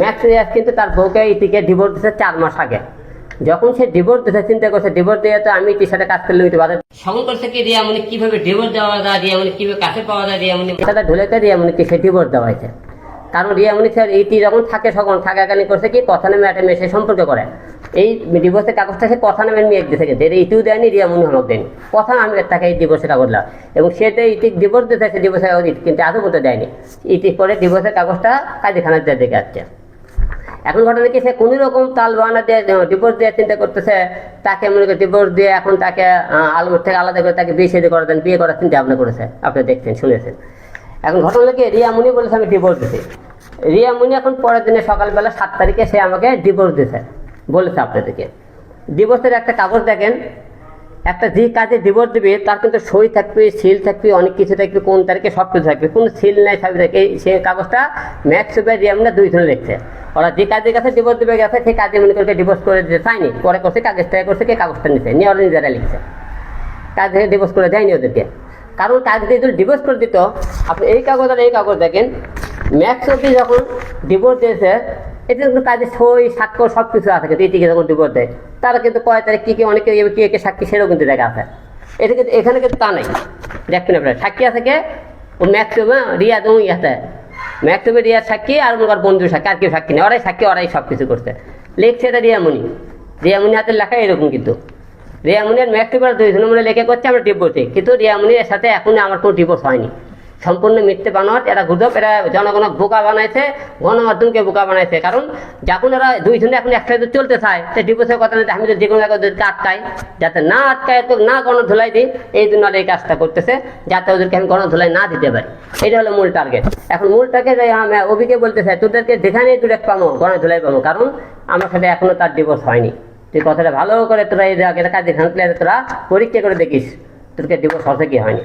Max Riaz কিন্তু তার বউকে ইতিকে ডিভোর্স দিতে চার মাস আগে। যখন সে ডিভোর্স দিতে চিন্তা করছে ডিভোর্স দিয়ে তো আমি ইতির সাথে কাজ করলে হইতে পারে। সঙ্গে করছে কি রিয়ামণি কীভাবে ডিভোর্স দেওয়া যায় রিয়ামণি কীভাবে কাছে পাওয়া যায় রিয়ামণি সাথে ঢুলেতে কি সে ডিভোর্স দেওয়া হয়েছে। কারণ রিয়ামণি স্যার ইতি যখন থাকে তখন থাকাকালীন করছে কি কথা নামে একটা মেয়ে সে সম্পর্ক করে। এই ডিভোর্সের কাগজটা সে কথা নামে মেয়ে দিতে থেকে দেয় ইতিও দেয়নি রিয়ামণি আমাকে দেয়নি। কথা আমি তাকে এই ডিভোর্সের কাগজ লাভ এবং সেটা ইতি ডিভোর্স দিতে সে ডিভোর্সের কাগজ কিন্তু আজও বলতে দেয়নি। ইতি পরে ডিভোর্সের কাগজটা কাজীখানার দিয়ে দেখে আসছে। এখন ঘটনা কি, সে কোনো রকম তাল বাহানা দিয়ে ডিভোর্স দিয়ে চিন্তা করতেছে, তাকে মনে করে ডিভোর্স দিয়ে এখন তাকে আলমুর থেকে আলাদা করে তাকে বিয়ে সেদে করে দেন বিয়ে করার চিন্তা ভাবনা করেছে। আপনি দেখছেন, শুনেছেন। এখন ঘটনা কি, রিয়া মুনি বলেছে, আমি ডিভোর্স দিতে রিয়া মুনি এখন পরের দিনে সকালবেলা সাত তারিখে সে আমাকে ডিভোর্স দিতে বলেছে আপনাদেরকে। ডিভোর্সের একটা কাগজ দেখেন, একটা যে কাজে ডিভোর্স দিবে, তার কিন্তু সই থাকবে সিল থাকবে, অনেক কিছু থাকবে, কোন তারিখে সব কিছু থাকবে, কোনো সিল নাই থাকবে। থাকে সে কাগজটা ম্যাক্স রিয়ামনা দুই ধরে দেখছে ওরা যে কাজের কাছে ডিভোর্স দিবে গেছে, সেই কাজে মনে করে ডিভোর্স করে দিতে চায়নি। পরে করছে কাগজটা করছে, কে কাগজটা নিছে? নিয়ে ওরা নিজেরা লিখছে। কাজ ডিভোর্স করে দেয়নি ওদেরকে। কারণ কাজ দিয়ে যদি ডিভোর্স করে দিত, আপনি এই কাগজ আর এই কাগজ দেখেন ম্যাক্স অব্দি যখন ডিভোর্স দিয়েছে এটা কিন্তু কাজে সই, স্বাক্ষর সব কিছু আছে কিন্তু এটিকে যখন ডিভোর্স দেয়, তারা কিন্তু কয় তারিখ কী কী, অনেকে কে কে সাক্ষী সেটাও কিন্তু দেখা আছে। এটা কিন্তু এখানে কিন্তু তা নাই। দেখবেন আপনার, সাক্ষী আছে কে? ও ম্যাক্সিমাম রিয়াদ ওই আছে। ম্যাক্সিমাম রিয়াদ সাক্ষী আর মনে কর বন্ধু সাক্ষী, আর কেউ সাক্ষী নেই। ওরাই সাক্ষী, ওরাই সব কিছু করছে। লিখছে এটা রিয়ামণি। রিয়ামণি হাতের লেখা এরকম কিন্তু। ম্যাক্টিবার দুই জনের মনে লেখে করছে, আমরা ডিভোর্সে কিন্তু রিয়ামুনির সাথে এখন আমার কোনো ডিভোর্স হয়নি। সম্পূর্ণ মিথ্যে বানোয়াট, এরা গুজব, এরা জনগণ বোকা বানাইছে, গণমাধ্যমকে বোকা বানাইছে। কারণ যখন এরা দুই জনে এখন একসাথে চলতে চায় তো ডিভোর্সের কথা নিতে আমি তো যে কোনো জায়গায় আটকাই, যাতে না আটকায় তো না গণধোলাই দিই, এই জন্য এই কাজটা করতেছে, যাতে ওদেরকে আমি গণধোলাই না দিতে পারি। এটা হলো মূল টার্গেট এখন মূল টার্গেট আমি অভিকে বলতে চাই তোদেরকে যেখানেই দূরে পাবো, গণধোলাই পাবো, কারণ আমার সাথে এখনও তার ডিভোর্স হয়নি। তুই কথাটা ভালো করে তোরা এই জায়গাটা কাজে খানলে তোরা পরীক্ষা করে দেখিস তোকে ডিভোর্স হচ্ছে কি হয়নি।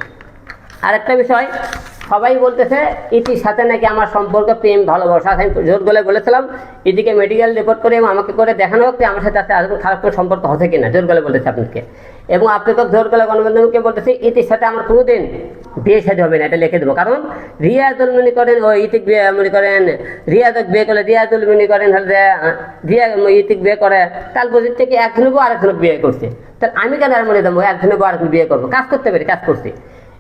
আরেকটা বিষয়, সবাই বলতেছে, ইতির সাথে নাকি আমার সম্পর্ক, প্রেম, ভালোবাসা আমি জোর গলে বলেছিলাম ইদিকে মেডিকেল রিপোর্ট করে এবং আমাকে করে দেখানো হোক যে আমার সাথে আদৌ খারাপ করে সম্পর্ক হচ্ছে কিনা। জোর গলে বলেছে আপনাকে। এবং আপনাকে জোর গলে গণমাধ্যমকে বলতেছে, ইতির সাথে আমার কোনোদিন বিয়ে সাথে হবে না, এটা লিখে দেবো। কারণ রিয়াজুল মনে করেন, ও ইতিক বিয়ে মনে করেন, রিয়াজক বিয়ে করলে রিয়াজুল মনে করেন, হলে রিয়া ইতিক বিয়ে করে কাল পর্যন্ত থেকে একজনের বউ আরেকজনের বিয়ে করছে। তাহলে আমি কেন আর মনে দেবো একজনের বউ আরেকজন বিয়ে করব? কাজ করতে পারি, কাজ করছি।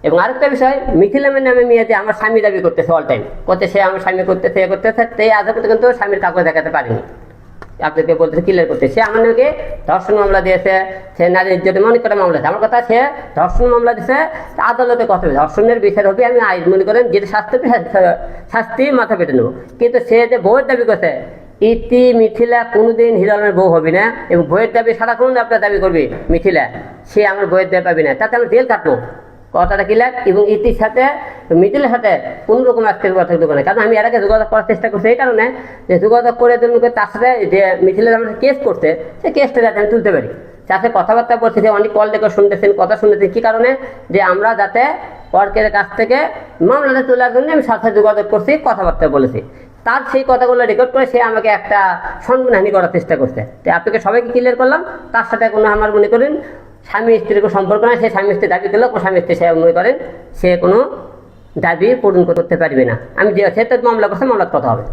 এবং আরেকটা বিষয়, মিথিলামের নামে মেয়েতে আমার স্বামী দাবি করতেছে অল টাইম করতে সে আমার স্বামী করতেছে, এ করতেছে, তো আজ পর্যন্ত কিন্তু স্বামীর কাগজ দেখাতে পারিনি। আপনাকে বলতেছে ক্লিয়ার করতে সে আমার নাকি ধর্ষণ মামলা দিয়েছে, সে নারী ইজ্জতে মনে করে মামলা আমার কথা সে ধর্ষণ মামলা দিয়েছে আদালতে কথা হবে? ধর্ষণের বিচার হবে, আমি আইন মনে করেন, যেটা শাস্তি শাস্তি মাথা পেটে নেব। কিন্তু সে যে বউয়ের দাবি করছে, ইতি মিথিলা কোনোদিন হিরালনের বউ হবে না, এবং বইয়ের দাবি সারা সারাক্ষণ আপনার দাবি করবে মিথিলা? সে আমার বইয়ের দাবি পাবি না, তাতে আমি জেল কাটবো। কথাটা ক্লিয়ার এবং ইতির সাথে মিডিলের সাথে কোনো রকম আজকের কথা দোকানে কারণ আমি এর আগে যোগাযোগ করার চেষ্টা করছি এই কারণে যে যোগাযোগ করে জন্য তার সাথে যে মিছিলের আমার কেস করছে, সেই কেসটা যাতে আমি তুলতে পারি। যাতে কথাবার্তা বলছে যে অনেক কল দেখে শুনতেছেন, কথা শুনতেছেন, কী কারণে? যে আমরা যাতে অর্কের কাছ থেকে মামলাটা তোলার জন্য আমি সাথে যোগাযোগ করছি, কথাবার্তা বলেছি। তার সেই কথাগুলো রেকর্ড করে সে আমাকে একটা সম্মানহানি করার চেষ্টা করছে। তো আপনাকে সবাইকে ক্লিয়ার করলাম। তার সাথে কোনো আমার মনে করেন স্বামী স্ত্রীর কোনো সম্পর্ক নয় সে স্বামী স্ত্রী দাবি করলেও স্বামী স্ত্রী সে মনে করেন সে কোনো দাবি পূরণ করতে পারবে না। আমি যে সে তো মামলা করছে, মামলার কথা হবে।